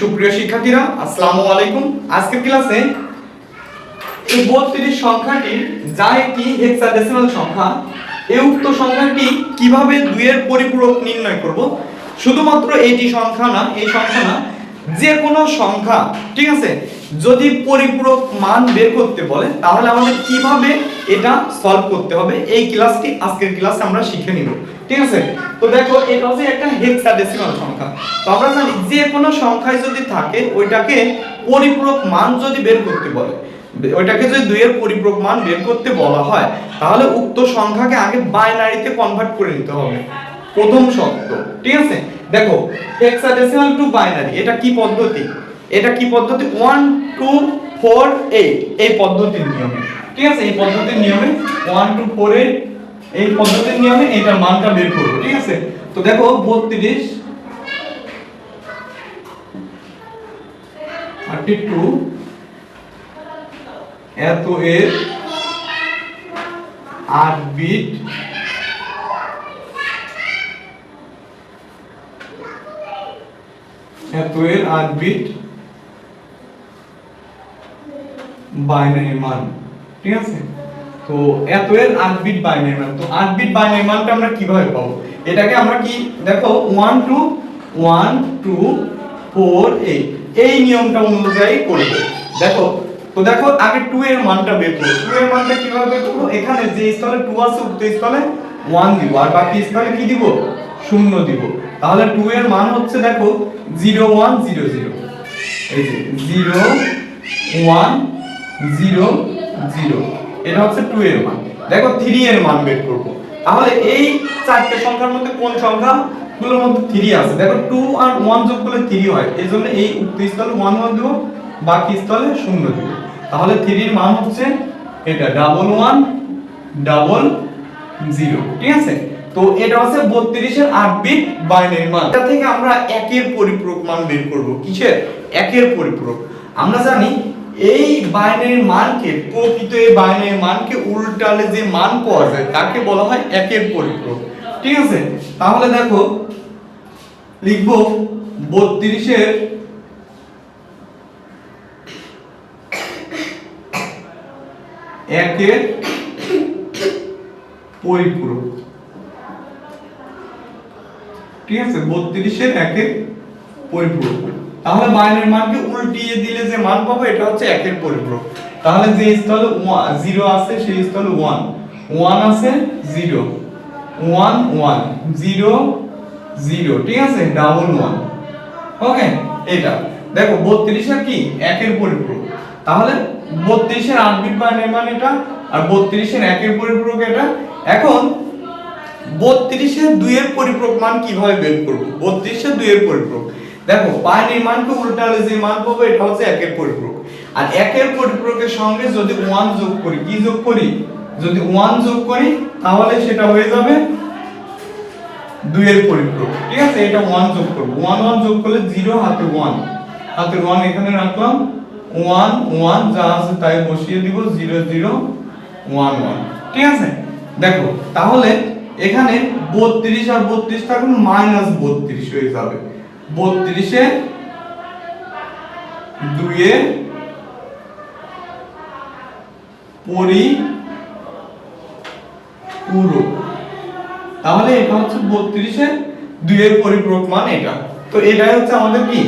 সুপ্রিয় শিক্ষার্থীরা, আসসালামু আলাইকুম। আজকের ক্লাসে এই বত্রিশ সংখ্যাটি যা একটি হেক্সাডেসিমাল সংখ্যা? এই উক্ত সংখ্যাটি কীভাবে দুইয়ের পরিপূরক নির্ণয় করব? শুধুমাত্র এইটি সংখ্যা না, এই সংখ্যা না, যে কোনো সংখ্যা, ঠিক আছে? যদি পরিপূরক মান বের করতে বলে, তাহলে আমাদের কীভাবে এটা সলভ করতে হবে? এই ক্লাসটি, আজকের ক্লাসে আমরা শিখে নিব। ঠিক আছে? তো দেখো, এটা হচ্ছে একটা হেক্সাডেসিমাল সংখ্যা। তো আমরা জানি, যে কোনো সংখ্যায় যদি থাকে, ওইটাকে পরিপূরক মান যদি বের করতে বলে, ওইটাকে যদি দুইয়ের পরিপূরক মান বের করতে বলা হয়, তাহলে উক্ত সংখ্যাকে আগে বাইনারিতে কনভার্ট করে নিতে হবে। প্রথম শর্ত, ঠিক আছে? দেখো হেক্সাডেসিমাল টু বাইনারি এটা কি পদ্ধতি? এটা কি পদ্ধতি? 1 2 4 8 এই পদ্ধতির নিয়মে। ঠিক আছে? এই পদ্ধতির নিয়মে 1 2 4 8 এই পদ্ধতির নিয়মে এটার মানটা বের করব, ঠিক আছে? তো দেখো 32 32 এত এর আট বিট এত এর আট বিট বাইনারি মান, ঠিক আছে? তো এত এর আট বিট বাইনারি মান, তো আট বিট বাইনারি মানটা আমরা কীভাবে পাবো? এটাকে আমরা কি, দেখো one two one two four eight এই নিয়মটা অনুযায়ী করব। দেখো, তো দেখো, আগে 2 এর মানটা বের করব 2 এর মানটা কীভাবে বের করব? এখানে যে স্থলে 2 আছে, উক্ত স্থলে 1 দিব, আর বাকি স্থলে কি দিব? শূন্য দিব। তাহলে 2 এর মান হচ্ছে, দেখো 0 1 0 0 এই যে 0 1 0 0 এটা হচ্ছে 2 এর মান। দেখো 3 এর মান বের করব। তাহলে এই চারটে সংখ্যার মধ্যে কোন সংখ্যা গুলোর মধ্যে 3 আছে? দেখো 2 আর 1 যোগ করলে 3 হয়। এজন্য এই উক্ত স্থলে 1 1 দেব, বাকি স্থলে 0 দেব। তাহলে 3 এর মান হচ্ছে এটা ডাবল 1 ডাবল 0 ঠিক আছে? তো এটা হচ্ছে 32 এর 8 বিট বাইনারি মান। এটা থেকে আমরা একের পরিপূরক মান বের করব। কিসের? একের পরিপূরক। আমরা জানি এই বাইনারি মানকে, প্রকৃত এই বাইনারি মানকে উল্টালে যে মান পাওয়া যায়, তাকে বলা হয় একের পরিপূরক। ঠিক আছে? তাহলে দেখো, লিখব 32 এর একের পরিপূরক। ঠিক আছে? 32 এর একের পরিপূরক। তাহলে বাইনারি মানকে উল্টিয়ে দিলে যে মান পাবো, এটা হচ্ছে একের পরিপূরক। তাহলে যে স্থলে 0 আছে, সেই স্থলে 1 1 আছে 0 1 1 0 0 ঠিক আছে? ডাবল 1 ওকে এটা। দেখো 32 এর কি? একের পরিপূরক। তাহলে 32 এর 8 বিট বাইনারি মান এটা, আর 32 এর একের পরিপূরক এটা। এখন 32 এর 2 এর পরিপূরক মান কীভাবে বের করব? 32 এর 2 এর পরিপূরক। দেখো বাইনারি মানকে উল্টালে যে মান পাবো, এটা হচ্ছে একের পরিপূরক। আর একের পরিপূরকের সঙ্গে যদি 1 যোগ করি, কি যোগ করি? যদি 1 যোগ করি, তাহলে সেটা হয়ে যাবে 2 এর পরিপূরক। ঠিক আছে? এটা 1 যোগ করব। 1 1 যোগ করলে 0 হাতে 1 হাতে 1 এখানে রাখলাম। 1 1 যা আছে তাই বসিয়ে দিব 0 0 1 1 ঠিক আছে? দেখো, তাহলে এখানে 32 আর 32 থাকলে মাইনাস 32 হয়ে যাবে। 32 এ 2 এ পরি পুরো। তাহলে এটা হচ্ছে 32 এর 2 এর পরিপূরক মান এটা। তো এটাই হচ্ছে আমাদের কি?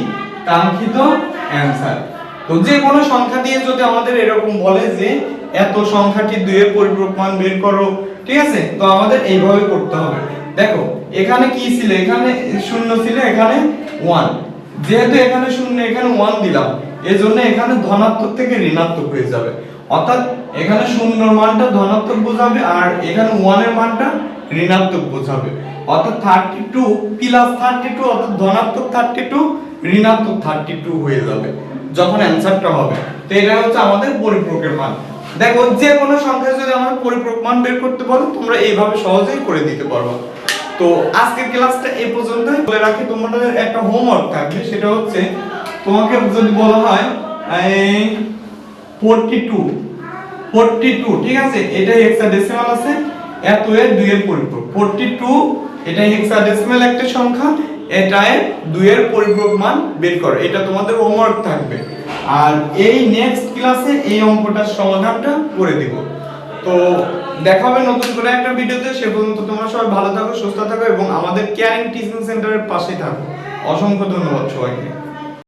কাঙ্ক্ষিত অ্যানসার তো যে কোনো সংখ্যা দিয়ে যদি আমাদের এরকম বলে যে, এত সংখ্যাটি 2 এর পরিপূরক মান বের করো, ঠিক আছে? তো আমাদের এইভাবে করতে হবে। দেখো, এখানে কি ছিল? এখানে শূন্য ছিল, এখানে 1 যেহেতু এখানে শূন্য, এখানে 1 দিলাম, এজন্য এখানে ধনাত্মক থেকে ঋণাত্মক হয়ে যাবে। অর্থাৎ এখানে শূন্যর মানটা ধনাত্মক বোঝাবে আর এখানে 1 এর মানটা ঋণাত্মক বোঝাবে। অর্থাৎ 32 প্লাস 32 অর্থাৎ ধনাত্মক 32 ঋণাত্মক 32 হয়ে যাবে, যখন অ্যানসারটা হবে। তো এটা হচ্ছে আমাদের পরিপূরকের মান। দেখো, যে কোনো সংখ্যা যদি আমরা পরিপূরক মান বের করতে বলো তোমরা এইভাবে সহজেই করে দিতে পারবে। তো আজকের ক্লাসটা এই পর্যন্তই। বলে রাখি, তোমাদের একটা হোমওয়ার্ক থাকবে, সেটা হচ্ছে তোমাকে যদি বলা হয়, এই 42 42 ঠিক আছে? এটা হেক্সাডেসিমাল আছে, এত এর দুই এর পরিপূরক। 42 এটা হেক্সাডেসিমাল একটা সংখ্যা এটায় দুইয়ের পরিপূরক মান বের করো। এটা তোমাদের হোমওয়ার্ক থাকবে। আর এই নেক্সট ক্লাসে এই অঙ্কটার সমাধানটা করে দিব। তো দেখা হবে নতুন করে একটা ভিডিওতে। সে পর্যন্ত তোমরা সবাই ভালো থাকো, সুস্থ থাকো এবং আমাদের কেয়ারিং টিচিং সেন্টারের পাশে থাকো। অসংখ্য ধন্যবাদ সবাইকে।